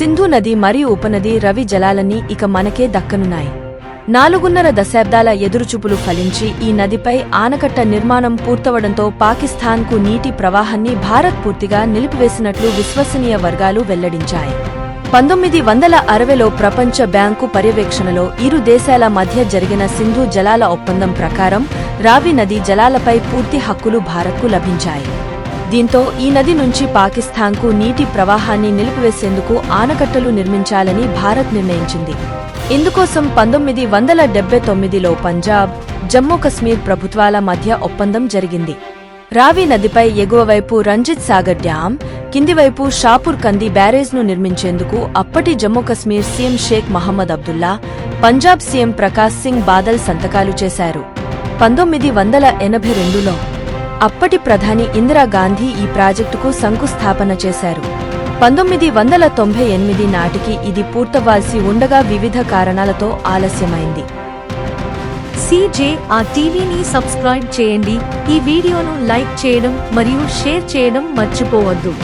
సింధు నది మరియు ఉపనది రవి జలాలన్నీ ఇక మనకే దక్కనున్నాయి. నాలుగున్నర దశాబ్దాల ఎదురుచూపులు ఫలించి ఈ నదిపై ఆనకట్ట నిర్మాణం పూర్తవడంతో పాకిస్తాన్కు నీటి ప్రవాహాన్ని భారత్ పూర్తిగా నిలిపివేసినట్లు విశ్వసనీయ వర్గాలు వెల్లడించాయి. పంతొమ్మిది వందల అరవైలో ప్రపంచ బ్యాంకు పర్యవేక్షణలో ఇరు దేశాల మధ్య జరిగిన సింధు జలాల ఒప్పందం ప్రకారం రావి నది జలాలపై పూర్తి హక్కులు భారత్కు లభించాయి. దీంతో ఈ నది నుంచి పాకిస్తాన్కు నీటి ప్రవాహాన్ని నిలిపివేసేందుకు ఆనకట్టలు నిర్మించాలని భారత్ నిర్ణయించింది. ఇందుకోసం పంతొమ్మిది వందల డెబ్బై తొమ్మిదిలో పంజాబ్ జమ్మూ కశ్మీర్ ప్రభుత్వాల మధ్య ఒప్పందం జరిగింది. రావి నదిపై ఎగువ వైపు రంజిత్ సాగర్ డ్యాం కింది వైపు షాపూర్ కంది బ్యారేజ్ను నిర్మించేందుకు అప్పటి జమ్మూ కశ్మీర్ సీఎం షేక్ మహమ్మద్ అబ్దుల్లా పంజాబ్ సీఎం ప్రకాశ్ సింగ్ బాదల్ సంతకాలు చేశారు. పంతొమ్మిది వందల ఎనభై రెండులో అప్పటి ప్రధాని ఇందిరాగాంధీ ఈ ప్రాజెక్టుకు శంకుస్థాపన చేశారు. పంతొమ్మిది వందల తొంభై ఎనిమిది నాటికి ఇది పూర్తవ్వాల్సి ఉండగా వివిధ కారణాలతో ఆలస్యమైంది. సీజే ఆ టీవీని సబ్స్క్రైబ్ చేయండి. ఈ వీడియోను లైక్ చేయడం మరియు షేర్ చేయడం మర్చిపోవద్దు.